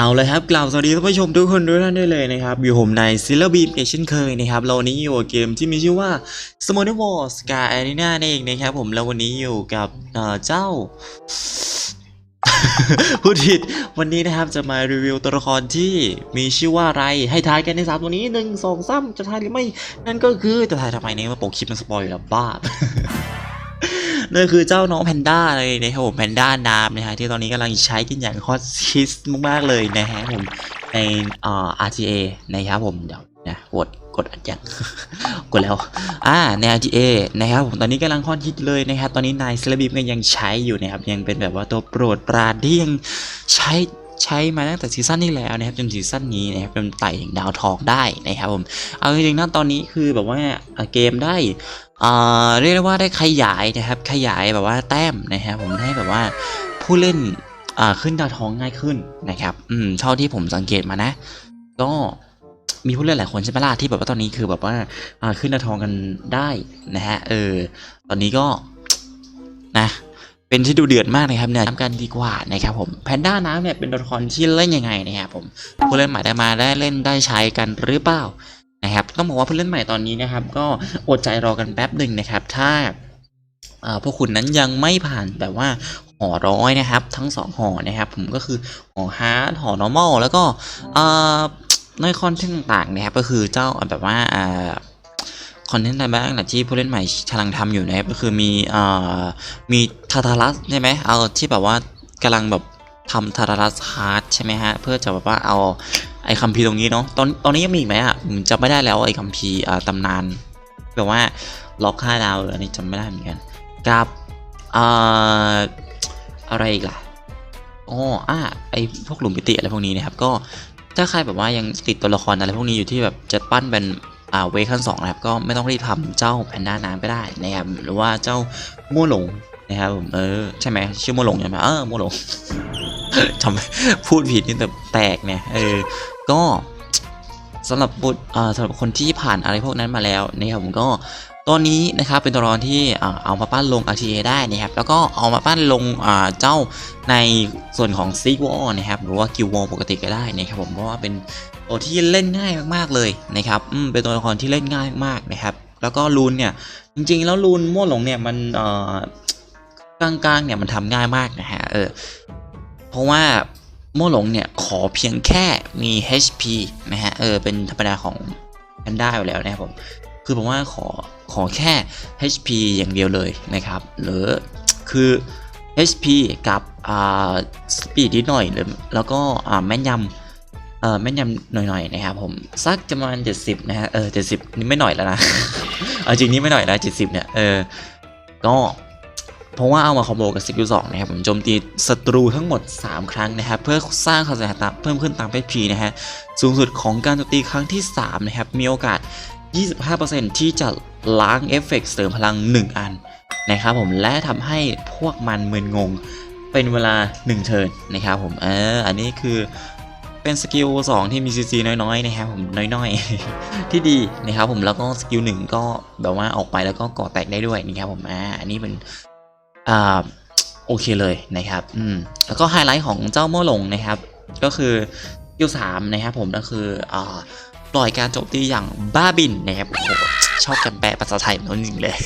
เอาเลยครับกล่าวสวัสดีท่านผู้ชมทุกคนทุกท่านได้เลยนะครับ อยู่ผมในซิลบีมเอเช่นเคยนะครับเรานี้อยู่กับเกมที่มีชื่อว่า s m o n e w a r Sky Arena นั่นเองนะครับผมแล้ววันนี้อยู่กับเอ่อเจ้าพูดผิดวันนี้นะครับจะมารีวิวตัวละครที่มีชื่อว่าอะไรให้ทายกันในสามตัวนี้หนึ่งสองสามจะทายหรือไม่ นั่นก็คือจะทายทำไมเนี่ยมาปกคลิปมันสปอยอยู่แล้วบ้า นั่นคือเจ้าน้องแพนด้าเลยนะครับผมแพนด้าน้ำนะฮะที่ตอนนี้กำลังใช้กันอย่างฮอตฮิตมากๆเลยนะฮะผมในเอ่อ RTA นะครับผมเดี๋ยวนะกดกดอัดยังกดแล้วอ่าใน RTA นะครับผมตอนนี้กำลังฮอตฮิตเลยนะครับตอนนี้นายเซเลบีมก็ยังใช้อยู่นะครับยังเป็นแบบว่าตัวโปรดปรานที่ยังใช้ ใช้มาตั้งแต่ซีซั่นที่แล้วนะครับจนซีซั่นนี้นะครับจนไต่ถึงดาวทองได้นะครับผมเอาจริงๆนะตอนนี้คือแบบว่าเกมได้เอ่อเรียกได้ว่าได้ขยายนะครับขยายแบบว่าแต้มนะครับผมให้แบบว่าผู้เล่นอ่าขึ้นดาวทองง่ายขึ้นนะครับอืมเท่าที่ผมสังเกตมานะ ก็มีผู้เล่นหลายคนใช่ไหมล่ะที่แบบว่าตอนนี้คือแบบว่าขึ้นดาวทองกันได้นะฮะเออตอนนี้ก็นะ เป็นที่ดูเดือดมากนะครับเนี่ยทำกันดีกว่านะครับผมแพนด้าน้ำเนี่ยเป็นตัวละครที่เล่นยังไงนะครับผมผู้เล่นใหม่ได้มาได้เล่นได้ใช้กันหรือเปล่านะครับต้องบอกว่าผู้เล่นใหม่ตอนนี้นะครับ ก็อดใจรอกันแป๊บหนึ่งนะครับ ถ้าอ่าพวกคุณนั้นยังไม่ผ่านแบบว่าหอร้อยนะครับ ทั้งสองหอนะครับผมก็คือหอฮาร์ดหอ normal แล้วก็อ่าในคอนเทนต์ต่างๆนะครับก็คือเจ้าแบบว่าอ่า คอนเทนต์อะไรบ้างนะที่ผู้เล่นใหม่กำลังทำอยู่นะครับก็คือมีอ่ามีทาทารัสใช่ไหมเอาที่แบบว่ากำลังแบบทำทาทารัสฮาร์ดใช่ไหมฮะ เพื่อจะแบบว่าเอาไอ้คัมภีร์ตรงนี้เนาะตอนตอนนี้ยังมีอีกไหมอะผมจำไม่ได้แล้วไอ้คัมภีร์อ่าตำนานแบบว่าล็อกห้าดาวอันนี้จำไม่ได้เหมือนกันกับอ่าอะไรอีกล่ะอ๋ออะไอ้พวกหลุมพิติอะไรพวกนี้นะครับก็ถ้าใครแบบว่ายังติดตัวละครอะไรพวกนี้อยู่ที่แบบจะปั้นเป็น เวขั้นสองนะครับก็ไม่ต้องรีบทำเจ้าแพนด้าน้ำก็ได้นะครับหรือว่าเจ้ามั่วหลงนะครับผมเออใช่ไหมชื่อมั่วหลงใช่ไหมเออมั่วหลงจำพูดผิดนี่แบบแตกเนี่ยเออก็สำหรับบุตรอ่าสำหรับคนที่ผ่านอะไรพวกนั้นมาแล้วนะครับผมก็ตัวนี้นะครับเป็นตัวละครที่อ่าเอามาปั้นลง RTA ได้นะครับแล้วก็เอามาปั้นลงอ่าเจ้าในส่วนของ s e a Wall นะครับหรือว่า Guild Wall ปกติก็ได้นะครับผมเพราะว่าเป็น ตัวที่เล่นง่ายมากๆเลยนะครับอืมเป็นตัวละครที่เล่นง่ายมากนะครับ แล้วก็ลูนเนี่ยจริงๆ แล้วลูนม่วหลงเนี่ยมันเอ่อกลางๆเนี่ยมันทำง่ายมากนะฮะเออเพราะว่าโม่หลงเนี่ยขอเพียงแค่มี HP นะฮะเออเป็นธรรมดาของแพนด้าอยู่แล้วนะครับผมคือผมว่าขอขอแค่ HP อย่างเดียวเลยนะครับหรือคือ HP กับอ่าสปีดนิดหน่อยหรือแล้วก็อ่าแม่นยำ เออแม่นยำหน่อยๆนะครับผมสักประมาณ70 นะฮะเออ70 นี่ไม่หน่อยแล้วนะเอาจริงนี่ไม่หน่อยแล้ว70 เนี่ยเออก็เพราะว่าเอามาคอมโบกับสกิลสองนะครับผมโจมตีศัตรูทั้งหมด 3 ครั้งนะครับเพื่อสร้างความเสียหายตามเพิ่มขึ้นตามเพชพีนะฮะสูงสุดของการโจมตีครั้งที่ 3 นะครับ มีโอกาส 25%ที่จะล้างเอฟเฟกต์เสริมพลัง 1 อันนะครับผมและทำให้พวกมันมึนงงเป็นเวลา 1 เทิร์นนะครับผมเอออันนี้คือ เป็นสกิล2ที่มีซีซีน้อยๆนะครับผมน้อยๆ ที่ดีนะครับผมแล้วก็สกิลหนึ่งก็แบบว่าออกไปแล้วก็ก่อแตกได้ด้วยนะครับผมอ่าอันนี้เป็นอ่าโอเคเลยนะครับอืมแล้วก็ไฮไลท์ของเจ้าโม่หลงนะครับ ก็คือยูสามนะครับผมก็คืออ่าปล่อยการโจมตีอย่างบ้าบินนะครับโอ้โหชอบกันแปลภาษาไทยมันจริงเลย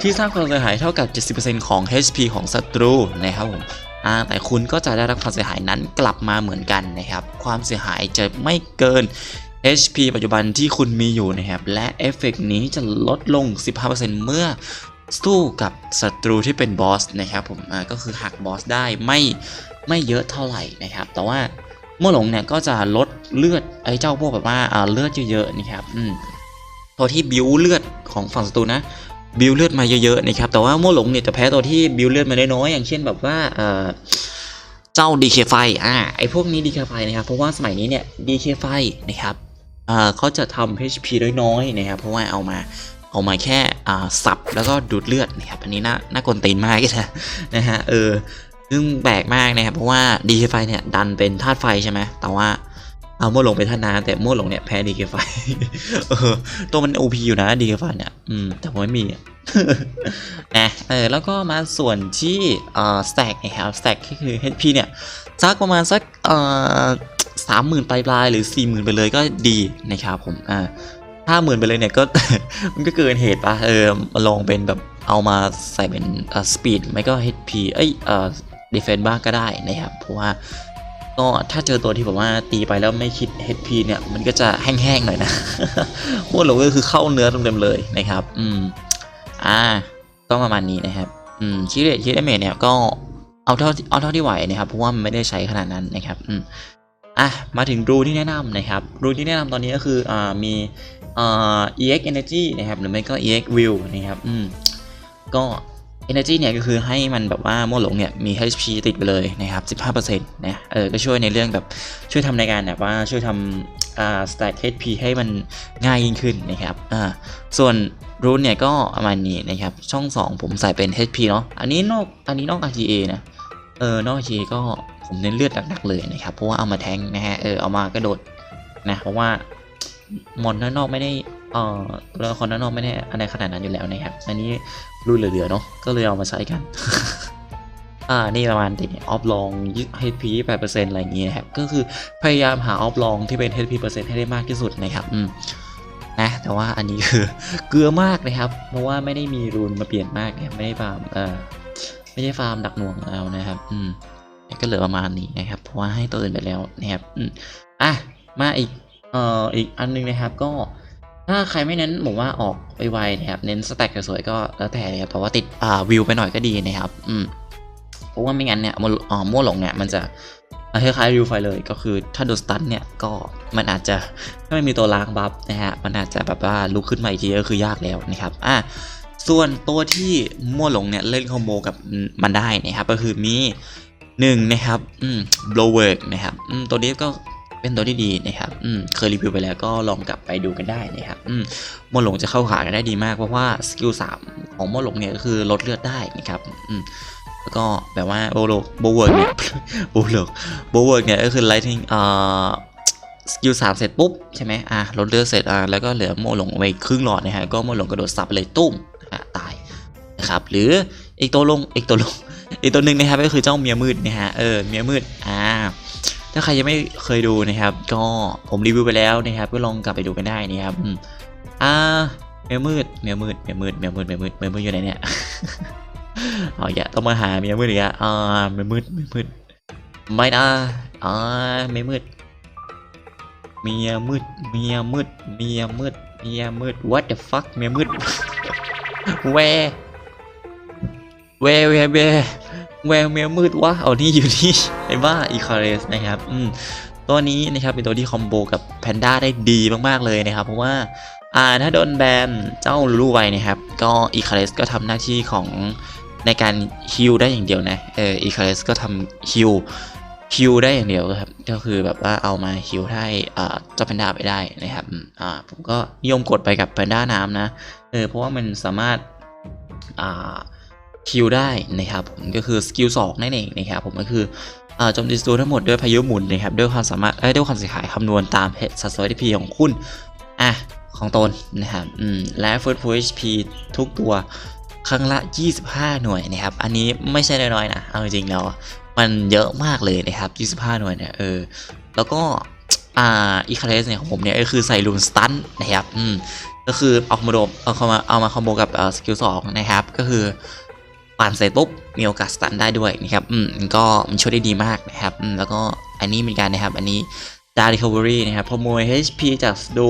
ที่สร้างความเสียหายเท่ากับ 70%ของ HP ของศัตรูนะครับผม แต่คุณก็จะได้รับความเสียหายนั้นกลับมาเหมือนกันนะครับ ความเสียหายจะไม่เกิน HP ปัจจุบันที่คุณมีอยู่นะครับ และเอฟเฟกต์นี้จะลดลง 15%เมื่อสู้กับศัตรูที่เป็นบอสนะครับผมก็คือหักบอสได้ไม่ไม่เยอะเท่าไหร่นะครับ แต่ว่าเมื่อหลงเนี่ยก็จะลดเลือดไอ้เจ้าพวกแบบว่าอ่าเลือดเยอะๆนะครับอืมตัวที่บิวเลือดของฝั่งศัตรูนะ บิวเลือดมาเยอะๆนะครับแต่ว่าเมื่อหลงเนี่ยจะแพ้ตัวที่บิวเลือดมาน้อยๆอย่างเช่นแบบว่าเออเจ้า DK ไฟอ่าไอ้พวกนี้ DK ไฟนะครับเพราะว่าสมัยนี้เนี่ย DK ไฟนะครับอ่าเขาจะทำ HP น้อยๆนะครับเพราะว่าเอามาเอามาแค่สับแล้วก็ดูดเลือดนะครับอันนี้น่าน่ากลตีนมากนะนะฮะเออซึ่งแปลกมากนะครับเพราะว่าดีเคไฟเนี่ยดันเป็นธาตุไฟใช่ไหมแต่ว่า เอาโม่หลงเป็นธาน้ำแต่โม่หลงเนี่ยแพ้ดีเคไฟเออตัวมัน OP อยู่นะดีเคไฟเนี่ยอืมแต่ผมไม่มีอะนะเออแล้วก็มาส่วนที่เอ่อ stack นะครับ stack ก็คือ HP เนี่ยสักประมาณสักเอ่อสามหมื่นปลายปลายๆหรือสี่หมื่นไปเลยก็ดีนะครับผมอ่าห้าหมื่นไปเลยเนี่ยก็มันก็เกินเหตุปะเออมาลองเป็นแบบเอามาใส่เป็นเอ่อสปีดไม่ก็ HP เอ้ยเอ่อดีเฟนบ้างก็ได้นะครับเพราะว่า ก็ถ้าเจอตัวที่แบบว่าตีไปแล้วไม่คิด HP เนี่ยมันก็จะแห้งๆหน่อยนะพวกเราก็คือเข้าเนื้อเต็มๆเลยนะครับ อืม อ่า ก็ประมาณนี้นะครับ อืมคิดเรทคิดเอเมเนี่ยก็เอาเท่าเอาเท่าที่ไหวนะครับเพราะว่ามันไม่ได้ใช้ขนาดนั้นนะครับ อืม อะ มาถึงรูที่แนะนำนะครับ รูที่แนะนำตอนนี้ก็คืออ่ามีอ่า EX Energy นะครับ หรือไม่ก็ EX View นะครับ อืม ก็ Energy เนี่ยก็คือให้มันแบบว่าโม่หลงเนี่ยมี HP ติดไปเลยนะครับ 15%นะเออก็ช่วยในเรื่องแบบช่วยทำในการแบบว่าช่วยทำอ่า stack HP ให้มันง่ายยิ่งขึ้นนะครับอ่าส่วนรูทเนี่ยก็ประมาณนี้นะครับ ช่อง 2 ผมใส่เป็น HP เนาะอันนี้นอกอันนี้นอก RTA นะเออนอก RTA ก็ผมเน้นเลือดหนักๆเลยนะครับ เพราะว่าเอามาแทงนะฮะเออเอามากระโดดนะเพราะว่ามอนด้านนอกไม่ได้เอ่อตัวละครด้านนอกไม่ได้อะไรขนาดนั้นอยู่แล้วนะครับ อันนี้ รุ่นเหลือๆเนาะก็เลยเอามาใช้กัน อ่านี่ประมาณติดออฟลอง HP 8%อะไรอย่างงี้นะครับก็คือพยายามหาออฟลองที่เป็น HP เปอร์เซ็นต์ให้ได้มากที่สุดนะครับอืมนะแต่ว่าอันนี้คือเกลือมากนะครับ เพราะว่าไม่ได้มีรูนมาเปลี่ยนมากเนะครับไม่ได้ฟาร์มเอ่อไม่ได้ฟาร์มดักหน่วงแล้วนะครับ อืมก็เหลือประมาณนี้นะครับ เพราะว่าให้ตัวอื่นไปแล้วนะครับ อืมอะมาอีกเอ่ออีกอันหนึงนะครับก็ ถ้าใครไม่เน้นผมว่าออกไวๆนะครับ เน้นสแต็กสวยๆก็แล้วแต่เลยครับแต่ว่าติดอ่าวิวไปหน่อยก็ดีนะครับ อืมเพราะว่าไม่งั้นเนี่ยมั่วอ่ามั่วหลงเนี่ยมันจะคล้ายๆริวไฟเลยก็คือถ้าโดนสตันเนี่ยก็มันอาจจะถ้าไม่มีตัวล้างบัฟนะฮะมันอาจจะแบบว่าลุกขึ้นมาอีกทีก็คือยากแล้วนะครับอะส่วนตัวที่มั่วหลงเนี่ยเล่นคอมโบกับมันได้นะครับก็คือมีหนึ่งนะครับอืม blower นะครับอืมตัวนี้ก็ เป็นตัวที่ดีนะครับอืมเคยรีวิวไปแล้วก็ลองกลับไปดูกันได้นะครับอืมอหลงจะเข้าขากันได้ดีมากเพราะว่าสกิลสามของมั่วหลงเนี่ยก็คือลดเลือดได้นะครับอืมแล้วก็แบบว่าโบโลโบเวิร์กเนี่ยโบโลโบเวิร์กเนี่ยก็คือไลทิงอ่าสกิลสามเสร็จปุ๊บใช่ไหมอะลดเลือดเสร็จอะแล้วก็เหลือโมหลงไว้ครึ่งหลอดนะฮะก็โมหลงกระโดดสับไปเลยตุ้มฮะตายนะครับหรืออีกตัวลงอีกตัวลงอีกตัวหนึ่งนะครับก็คือเจ้าเมียมืดนะฮะเออเมียมืดอ่า ถ้าใครยังไม่เคยดูนะครับ ก็ผมรีวิวไปแล้วนะครับ ก็ลองกลับไปดูกันได้นะครับอ่าเมียมืดเมียมืดเมียมืดเมียมืดเมียมืดเมียมืดอยู่ไหนเนี่ยเอาอย่าต้องมาหาเมียมืดอีกอะอ่าเมียมืดเมียมืดไม่นะอ่าเมียมืดเมียมืดเมียมืดเมียมืดเมียมืด what the fuck เมียมืดแวแว แววแวเมียมืดวะเอานี่อยู่นี่ไอ้บ้าอีคาเรสนะครับอืมตัวนี้นะครับเป็นตัวที่คอมโบกับแพนด้าได้ดีมากๆเลยนะครับ เพราะว่าอ่าถ้าโดนแบนเจ้าลูลูไวนะครับ ก็อีคาเรสก็ทำหน้าที่ของในการฮิลได้อย่างเดียวนะเอออีคาเรสก็ทำฮิลฮิลได้อย่างเดียวครับก็คือแบบว่าเอามาฮิลให้อ่าเจ้าแพนด้าไปได้นะครับอ่าผมก็นิยมกดไปกับแพนด้าน้ำนะเออเพราะว่ามันสามารถอ่า ฮิลได้นะครับผมก็คือสกิลสองนั่นเองนะครับผมก็คืออ่าโจมตีศัตรูทั้งหมดด้วยพายุหมุนนะครับด้วยความสามารถด้วยความเสียหายคำนวณตามสัดส่วน HP ของคุณอะของตนนะครับและ First Full HP ทุกตัวครั้งละ 25 หน่วยนะครับ อันนี้ไม่ใช่น้อยๆนะ เอาจริงๆแล้วมันเยอะมากเลยนะครับ 25 หน่วยเนี่ย เออ แล้วก็อ่าอีคาเลสเนี่ยของผมเนี่ยก็คือใส่ลูนสตันนะครับ อืม ก็คือเอามาโดมเอาเข้ามาเอามาคอมโบกับเอ่อสกิลสองนะครับ ก็คือ ปั่นเสร็จปุ๊บมีโอกาสสตันได้ด้วยนะครับอืมก็มันช่วยได้ดีมากนะครับอืมแล้วก็อันนี้เป็นการนะครับอันนี้ดา recovery นะครับขโมย HP จากดู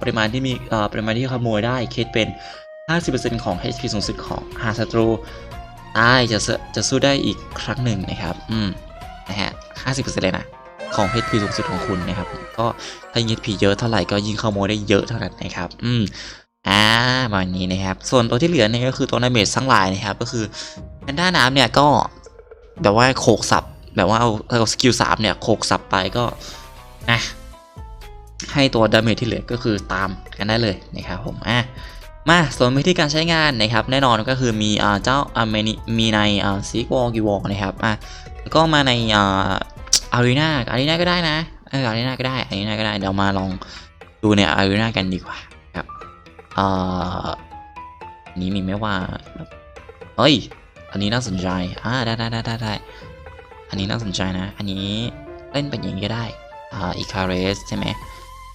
ปริมาณที่มีเอ่อปริมาณที่ขโมยได้คิดเป็น 50%ของ HP สูงสุดของหากศัตรูตายจะเสจะสู้ได้อีกครั้งหนึ่งนะครับอืมนะฮะ50%เลยนะของ HP สูงสุดของคุณนะครับ ก็ถ้ายิง HP เยอะเท่าไหร่ก็ยิงขโมยได้เยอะเท่านั้นนะครับ อืม อ่าประมานี้นะครับ ส่วนตัวที่เหลือเนี่ยก็คือตัวดาเมจทั้งหลายนะครับ ก็คือแพนด้าน้ำเนี่ยก็แบบว่าโขกสับ แบบว่าเอาเอาสกิลสามเนี่ยโขกสับไปก็นะให้ตัวดาเมจที่เหลือก็คือตามกันได้เลยนะครับผมอะมาส่วนวิธีการใช้งานนะครับ แน่นอนก็คือมีอ่าเจ้าอ่ามีมีในอ่าซีกวอลกิวอลนะครับอะแล้วก็มาในอ่าอารีนาอารีนาก็ได้นะอารีนาก็ได้อารีนาก็ได้เดี๋ยวมาลองดูในอารีนากันดีกว่า อ่านี้มีไหม่ว่าเฮ้ย อันนี้น่าสนใจ อ่า ได้ได้ได้ได้ได้ อันนี้น่าสนใจนะ อันนี้เล่นเป็นอย่างนี้ก็ได้ อ่าอีคาเรสใช่ไหม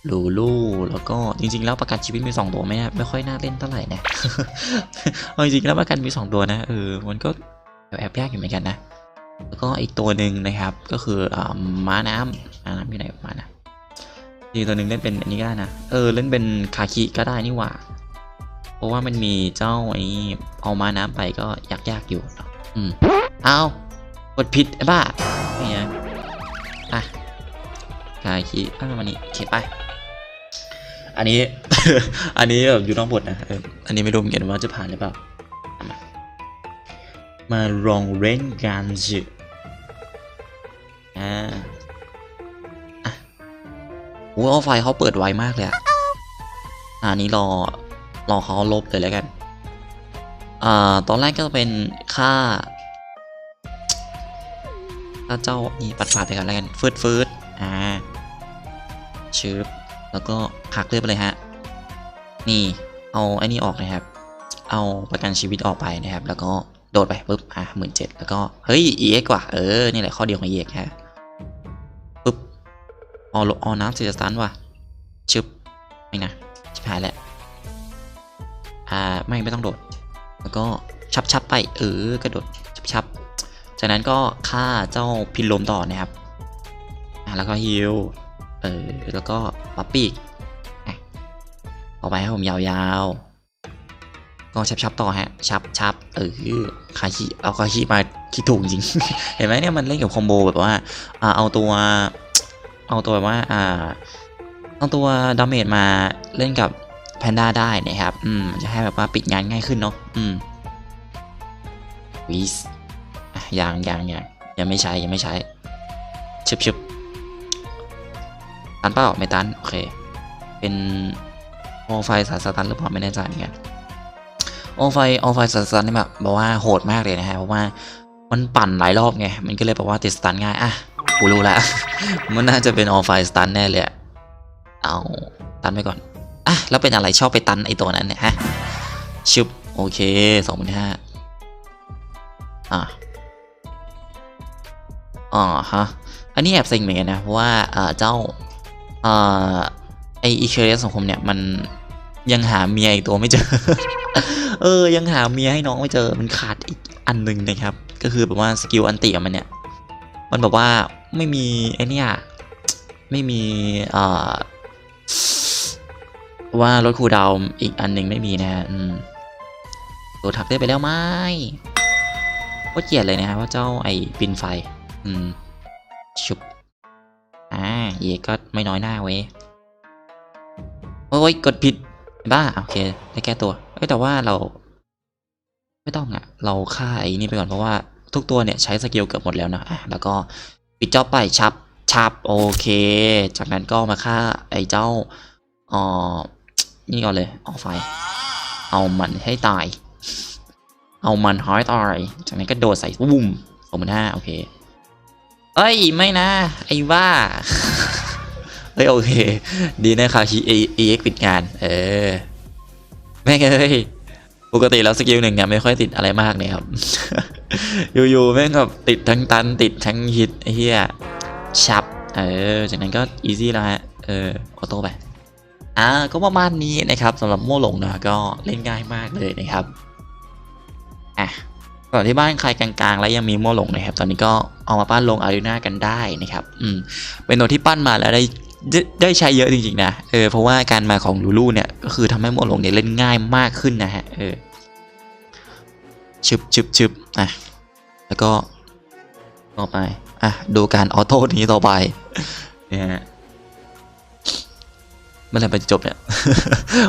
ลูลูแล้วก็จริงๆ แล้วประกันชีวิตมี 2 ตัวไม่น่าไม่ค่อยน่าเล่นเท่าไหร่นะเอาจริงๆแล้วประกันมี 2 ตัวนะเออมันก็แอบยากอยู่เหมือนกันนะ แล้วก็อีกตัวหนึ่งนะครับก็คืออ่าม้าน้ำม้าน้ำอยู่ไหนม้านะอีกตัวหนึ่งเล่นเป็นอันนี้ก็ได้นะเออเล่นเป็นคาคิก็ได้นี่หว่า เพราะว่ามันมีเจ้าไอ้เอามาน้ำไปก็ยากๆอยู่อืมเอากดผิดไอ้บ้านี่ไงอะคาคิอะมานี่เขียนไปอันนี้ อันนี้แบบอยู่นอกบทนะอันนี้ไม่รู้เหมือนกันว่าจะผ่านหรือเปล่า มามาลองเล่นกันสิอ่าอะโอ้เอาไฟเขาเปิดไวมากเลยอะอะอันนี้รอ รอเขาลบเลยแล้วกันอ่าตอนแรกก็เป็นค่าค่าเจ้านี่ปัดฝาดไปกันแล้วกันฟืดฟืดอ่าชืบแล้วก็หักเลือดไปเลยฮะ นี่เอาไอ้นี่ออกนะครับ เอาประกันชีวิตออกไปนะครับ แล้วก็โดดไปปุ๊บอะหมื่นเจ็ดแล้วก็เฮ้ย EX กว่าเออนี่แหละข้อเดียวของ EX ฮะปุ๊บออลออน้ำเสียสตันว่ะชึบไม่นะชิบหายแล้ว อ่าไม่ไม่ต้องโดด แล้วก็ชับชับไปเออกระโดดชับชับจากนั้นก็ฆ่าเจ้าพินลมต่อนะครับอ่าแล้วก็ฮิลเออแล้วก็ปับปีกอะต่อไปให้ผมยาวๆ ก็ชับชับต่อฮะ ชับชับเออคาคิเอาคาคิมาคิดถูกจริง เห็นไหมเนี่ยมันเล่นกับคอมโบแบบว่าอ่าเอาตัว เอาตัวแบบว่า อ่า เอาตัวดาเมจมาเล่นกับ แพนด้าได้นะครับ อืมจะให้แบบว่าปิดงานง่ายขึ้นเนาะ อืมวิสอะยังยังยังยังไม่ใช้ยังไม่ใช้ชึบชึบตันเปล่าไม่ตัน โอเค เป็นโอไฟสายสตันหรือเปล่าไม่แน่ใจเหมือนกันโอไฟโอไฟสายสตันนี่แบบบอกว่าโหดมากเลยนะฮะเพราะว่ามันปั่นหลายรอบไง มันก็เลยแบบว่าติดสตันง่าย อะกูรู้แล้วมันน่าจะเป็นออไฟสตันแน่เลย เอาตันไปก่อน อะแล้วเป็นอะไรชอบไปตันไอตัวนั้นเนี่ยฮะชุบโอเคสองพันห้าอะอ๋อฮะอันนี้แอบเซ็งเหมือนกันนะเพราะว่าเออเจ้าเออไออีเคเรสของผมเนี่ยมันยังหาเมียอีกตัวไม่เจอ เออ ยังหาเมียให้น้องไม่เจอ มันขาดอีกอันหนึ่งนะครับ ก็คือแบบว่าสกิลอันติของมันเนี่ย มันแบบว่าไม่มีไอเนี่ย ไม่มี เอ่อ ว่ารถคูดาวอีกอันหนึ่งไม่มีนะฮะอืมตัวทักได้ไปแล้วไหมก็เกลียดเลยนะฮะว่าเจ้าไอ้ปินไฟ อืม ชุบ อ่าเยก็ไม่น้อยหน้าเว้ยโอ้ยกดผิด บ้า โอเค ได้แก้ตัว เอ้ยแต่ว่าเรา ไม่ต้องอะเราฆ่าไอ้นี่ไปก่อนเพราะว่าทุกตัวเนี่ยใช้สกิลเกือบหมดแล้วนะอะแล้วก็ปิดจอบไปชับชับโอเค จากนั้นก็มาฆ่าไอ้เจ้าอ๋อ นี่ก่อนเลยเอาไฟ เอามันให้ตาย เอามันให้ตายจากนั้นก็โดดใส่วุ้มสองพันห้าโอเค เอ้ย ไม่นะ ไอ้ว่าเฮ้ยโอเค ดีนะคาคีเอ็กปิดงาน เออ แม่งเอ้ยปกติแล้วสกิลหนึ่งเนี่ยไม่ค่อยติดอะไรมากเนี่ยครับ อยู่ๆแม่งแบบติดทั้งตันติดทั้งฮิตเหี้ยชับ เออ จากนั้นก็อีซี่แล้วฮะ เออออโต้ไป อ่าก็ประมาณนี้นะครับสำหรับโม่หลงนะก็เล่นง่ายมากเลยนะครับอะก่อนที่บ้านใครกลางๆ แล้วยังมีโม่หลงนะครับ ตอนนี้ก็เอามาปั้นลงอารีนากันได้นะครับอืมเป็นตัวที่ปั้นมาแล้วได้ได้ใช้เยอะจริงๆนะเออเพราะว่าการมาของลูลูเนี่ยก็คือทำให้โม่หลงเนี่ยเล่นง่ายมากขึ้นนะฮะเออชึบชึบชึบอะแล้วก็ต่อไปอะดูการออโต้นี้ต่อไปเนี่ยฮะ เมื่อไหร่มันจะจบเนี่ย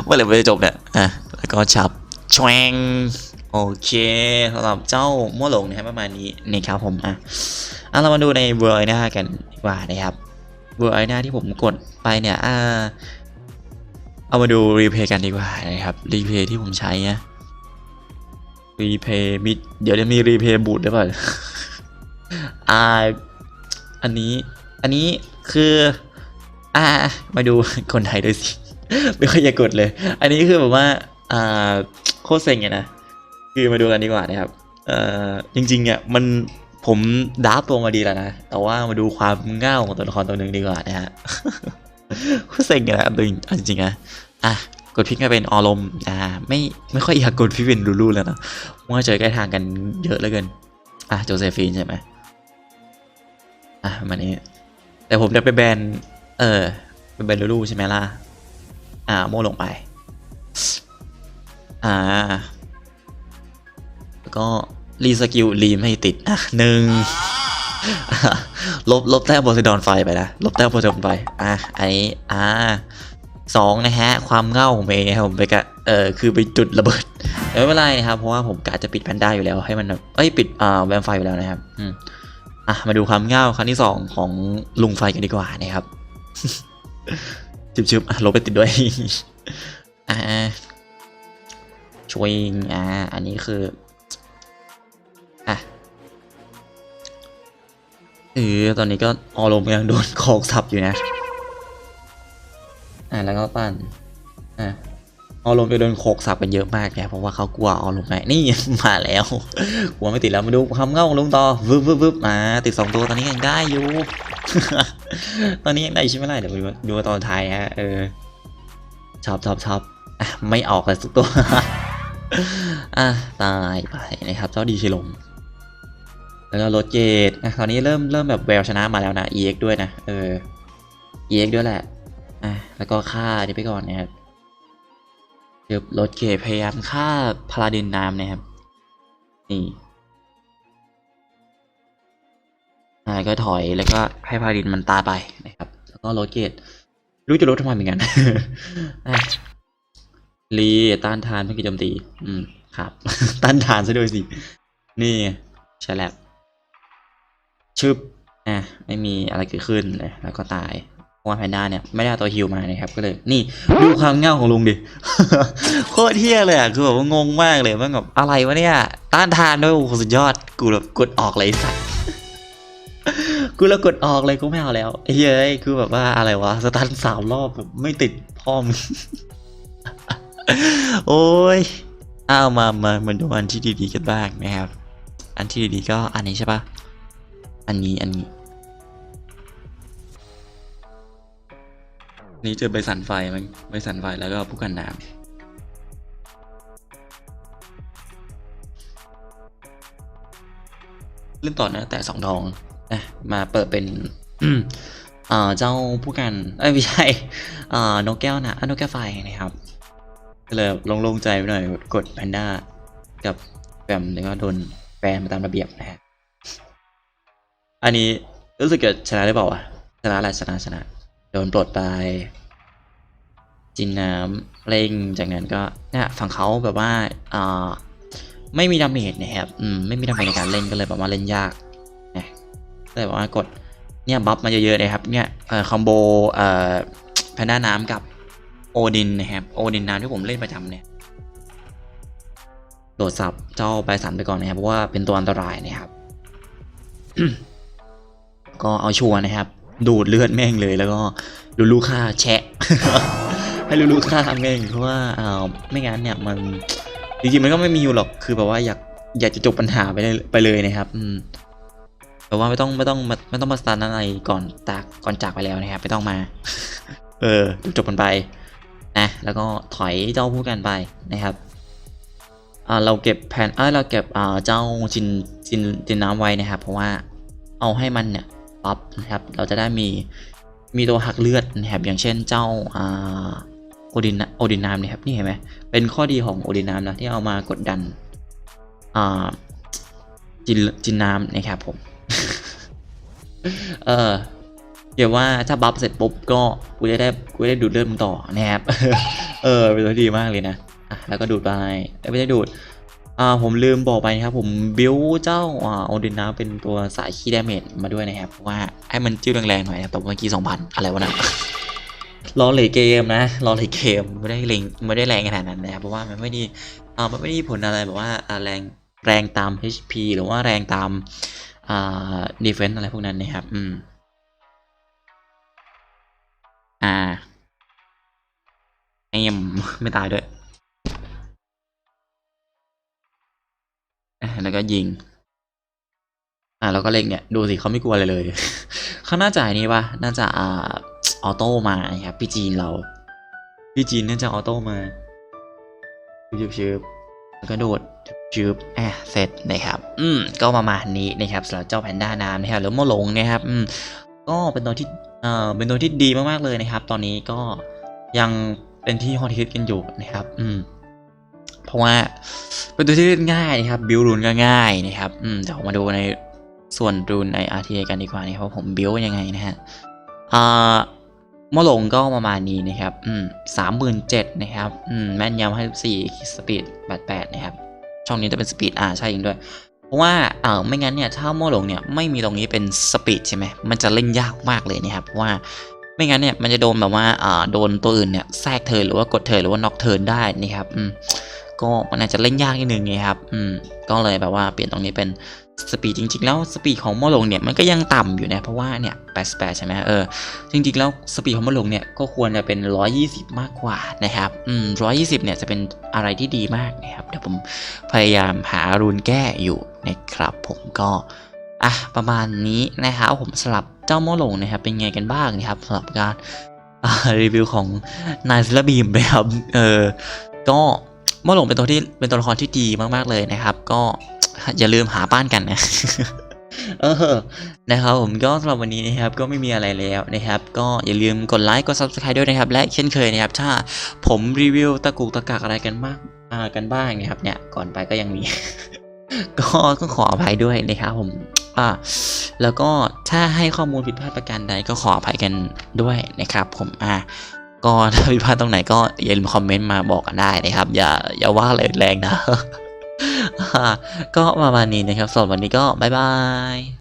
เมื่อไหร่มันจะจบเนี่ยอะแล้วก็ชับชวงโอเคสำหรับเจ้ามั่วหลงนะครับประมาณนี้นี่ครับผมอะอะเรามาดูในเวอร์ไอหน้ากันดีกว่านะครับเวอร์ไอหน้าที่ผมกดไปเนี่ยอ่าเอามาดูรีเพย์กันดีกว่านะครับรีเพย์ที่ผมใช้นะรีเพย์มีเดี๋ยวจะมีรีเพย์บูทด้วยเปล่าอ่าอันนี้อันนี้คือ อ่ามาดูคนไทยด้วยสิ ไม่ค่อยอยากกดเลย อันนี้คือแบบว่าอ่าโคตรเซ็งไงนะ คือมาดูกันดีกว่านะครับเอ่อจริงๆอะมันผมดับตัวมาดีแล้วนะ แต่ว่ามาดูความเง่าของตัวละครตัวหนึ่งดีกว่านะฮะเซ็งกันะจริงจริงๆนะอะกดพิกมาเป็นออลมอ่าไม่ไม่ค่อยอยากกดพิกเป็นลูลูแล้วนะว่าเจอใกล้ทางกันเยอะเหลือเกินอะโจเซฟีนใช่ไหมอะมานี้ แต่ผมจะไปแบน เออ เป็นแบลูลูใช่ไหมล่ะ อ่า โม่ลงไป อ่า แล้วก็ รีสกิลรีไม่ติดอะหนึ่งลบ ลบแต้มโพไซดอนไฟไปนะ ลบแต้มโพไซดอนไฟ อะ ไอ้อ่าสองนะฮะ ความเง่าของเมย์นะครับผมไปกะเออคือไปจุดระเบิดไม่เป็นไรนะครับ เพราะว่าผมกะจะปิดแพนด้าอยู่แล้วให้มันแบบเอ้ยปิดอ่าแวมไฟอยู่แล้วนะครับ อืมอะมาดูความเง่าครั้งที่สองของลุงไฟกันดีกว่านะครับ ชึบๆอะลบไปติดด้วย อ่าช่วยอ่า อันนี้คือ อะเออตอนนี้ก็ออลมยังโดนโคกสับอยู่นะ อะแล้วก็ปั่นอะออลมไปโดนโคกสับกันเยอะมากเนี่ยเพราะว่าเขากลัวออลมไงนี่มาแล้ว กลัวไม่ติดแล้วมาดูความเง่าของลุงต่อวึบวึบวึบมาติดสองตัวตอนนี้ยังได้อยู่ ตอนนี้ยังได้ใช่ไหมล่ะเดี๋ยวไปดูดูตอนท้ายฮะเออชอบชอบชอบอะไม่ออกเลยสักตัวอะตายไปนะครับเจ้าดีชิลมแล้วก็รถเกตอะตอนนี้เริ่มเริ่มแบบแววชนะมาแล้วนะ EX ด้วยนะเออ EX ด้วยแหละอะแล้วก็ฆ่านี่ไปก่อนนะครับเดี๋ยวรถเกตพยายามฆ่าพาลาดินน้ำนะครับนี่ อ่าก็ถอยแล้วก็ให้พาดินมันตายไปนะครับ แล้วก็โรเกตรู้จะลดทำไมเหมือนกันรีต้านทานเพื่อกิจโจมตี อืม ครับ ต้านทานซะด้วยสิ นี่ใช่แล้วชึบอะไม่มีอะไรเกิดขึ้นเลยแล้วก็ตายเพราะว่าแพนด้าเนี่ย ไม่ได้ตัวฮิวมานะครับ ก็เลย นี่ ดูความเง่าของลุงดิ โคตรเที่ยเลยอะ คือแบบว่างงมากเลยว่าแบบอะไรวะเนี่ย ต้านทานด้วยโอ้โหสุดยอด กูแบบกดออกเลยสัส กูแล้วกดออกเลยกูไม่เอาแล้วเฮ้ยคือแบบว่าอะไรวะสตาร์ทสามรอบแบบไม่ติดพ่อมโอ้ยเอามามามาดูอันที่ดีๆกันบ้างนะครับ อันที่ดีๆก็อันนี้ใช่ปะอันนี้อันนี้นี่เจอใบสันไฟมันใบสันไฟแล้วก็ผู้กันน้ำเล่นต่อนะแต่สองทอง นะมาเปิดเป็นเจ้าผู้กันไม่ใช่นกแก้วนะอะนกแก้วไฟนะครับก็เลยโลงๆใจไปหน่อยกดแพนด้ากับแบมแล้วก็โดนแบนมาตามระเบียบนะฮะอันนี้รู้สึกจะชนะได้เปล่าวะชนะแหละชนะชนะ โดนปลดไปจินน้ำเร่งจากนั้นก็เนี่ยฝั่งเขาแบบว่าอ่าไม่มีดาเมจนะครับอืมไม่มีดาเมจในการเล่นก็เลยแบบว่าเล่นยาก เลยบอกว่ากดเนี่ยบัฟมาเยอะๆเลยครับเนี่ยคอมโบเอ่อแพนด้าน้ำกับโอดินนะครับโอดินน้ำที่ผมเล่นประจำเนี่ยโดดสับเจ้าใบสันไปก่อนนะครับเพราะว่าเป็นตัวอันตรายนะครับ ก็เอาชัวร์นะครับ ดูดเลือดแม่งเลยแล้วก็ลูลูค่าแชะ ให้ลูลูค่าแม่งเพราะว่าอ่าไม่งั้นเนี่ยมันจริงๆมันก็ไม่มีอยู่หรอกคือแบบว่าอยากอยากจะจบปัญหาไปเลยไปเลยนะครับ อืมแต่ว่าไม่ต้องไม่ต้องมาไม่ต้องมาสตาร์ทอะไรก่อนจากก่อนจากไปแล้วนะครับไม่ต้องมา เออจบกันไปนะแล้วก็ถอยเจ้าพูดกันไปนะครับอ่าเราเก็บแผ่นเอ้ยเราเก็บอ่าเจ้าจินจินจินน้ำไว้นะครับ เพราะว่าเอาให้มันเนี่ยปั๊บนะครับ เราจะได้มีมีตัวหักเลือดนะครับอย่างเช่นเจ้าอ่าโอดินโอดินน้ำเนี่ยครับนี่เห็นไหมเป็นข้อดีของโอดินน้ำนะที่เอามากดดันอ่าจินจินน้ำนะครับผม เออเดี๋ยวว่าถ้าบัฟเสร็จปุ๊บก็กูจะได้กูจะได้ดูดเลือดมึงต่อนะครับ เออเป็นตัวที่ดีมากเลยนะอะแล้วก็ดูดไปไม่ได้ดูดอ่าผมลืมบอกไปนะครับผมบิวเจ้าอ่าโอดินนาเป็นตัวสายคีย์ดาเมจมาด้วยนะครับเพราะว่าให้มันจิ้วแรงๆหน่อยนะครับตบเมื่อกี้สองพันอะไรวะนะรอเลยเกมนะรอเลยเกมไม่ได้แรงไม่ได้แรงขนาดนั้นนะครับเพราะว่ามันไม่ได้อ่ามันไม่ได้ผลอะไรแบบว่าแรงแรงตาม HP หรือว่าแรงตาม อ่า defense อะไรพวกนั้นนะครับ อืม อ่าเอมไม่ตายด้วย แล้วก็ยิง อะแล้วก็เล็งเนี่ย ดูสิเขาไม่กลัวอะไรเลย เขาน่าจะอันนี้ปะน่าจะอ่าออโต้มาครับพี่จีนเรา พี่จีนน่าจะออโต้มาชืบชืบแล้วก็โดด ชืบอะเสร็จนะครับ อืม ก็ประมาณนี้นะครับสำหรับเจ้าแพนด้าน้ำนะครับหรือโมหลงนะครับ อืม ก็เป็นตัวที่เอ่อเป็นตัวที่ดีมากๆเลยนะครับ ตอนนี้ก็ยังเป็นที่ฮอตฮิตกันอยู่นะครับ อืม เพราะว่าเป็นตัวที่เล่นง่ายนะครับ บิวรูนก็ง่ายนะครับ อืม เดี๋ยวมาดูในส่วนรูนใน RTA กันดีกว่านะครับว่าผมบิวยังไงนะฮะ อ่าโมหลงก็ประมาณนี้นะครับ อืมสามหมื่นเจ็ดนะครับ อืม แม่นยำให้สี่สปีดแปดแปดนะครับ ช่องนี้จะเป็นสปีดอ่าใช่เองด้วย เพราะว่าเออไม่งั้นเนี่ยถ้าโมหลงเนี่ยไม่มีตรงนี้เป็นสปีดใช่ไหมมันจะเล่นยากมากเลยนะครับเพราะว่าไม่งั้นเนี่ยมันจะโดนแบบว่าอ่าโดนตัวอื่นเนี่ยแทรกเทินหรือว่ากดเทินหรือว่าน็อกเทินได้นี่ครับอืมก็มันอาจจะเล่นยากนิดนึงไงครับอืมก็เลยแบบว่าเปลี่ยนตรงนี้เป็น สปีดจริงๆ แล้วสปีดของมหลงเนี่ยมันก็ยังต่ำอยู่นะเพราะว่าเนี่ย88ใช่ไหมเออจริงๆแล้วสปีดของมหลงเนี่ยก็ควรจะเป็น 120 มากกว่านะครับอืม120เนี่ยจะเป็นอะไรที่ดีมากนะครับเดี๋ยวผมพยายามหารูนแก้อยู่นะครับ ผมก็อะประมาณนี้นะครับผมสลับเจ้ามหลงนะครับเป็นไงกันบ้างนะครับสำหรับการรีวิวของนายศิลบีมนะครับเออก็มหลงเป็นตัวที่เป็นตัวละครที่ดีมากๆเลยนะครับ ก็ อย่าลืมหาบ้านกันนะเออนะครับผมก็สำหรับวันนี้นะครับก็ไม่มีอะไรแล้วนะครับ ก็อย่าลืมกดไลค์กด subscribe ด้วยนะครับ และเช่นเคยนะครับ ถ้าผมรีวิวตะกุกตะกักอะไรกันมากอ่ากันบ้างนะครับ เนี่ยก่อนไปก็ยังมี ก็ต้องขออภัยด้วยนะครับผมอ่าแล้วก็ถ้าให้ข้อมูลผิดพลาดประการใดก็ขออภัยกันด้วยนะครับ ผมอ่าก็ถ้าผิดพลาดตรงไหนก็อย่าลืมคอมเมนต์มาบอกกันได้นะครับ อย่าอย่าว่าอะไรแรงนะอ่า ก็ประมาณนี้นะครับสำหรับวันนี้ก็บ๊ายบาย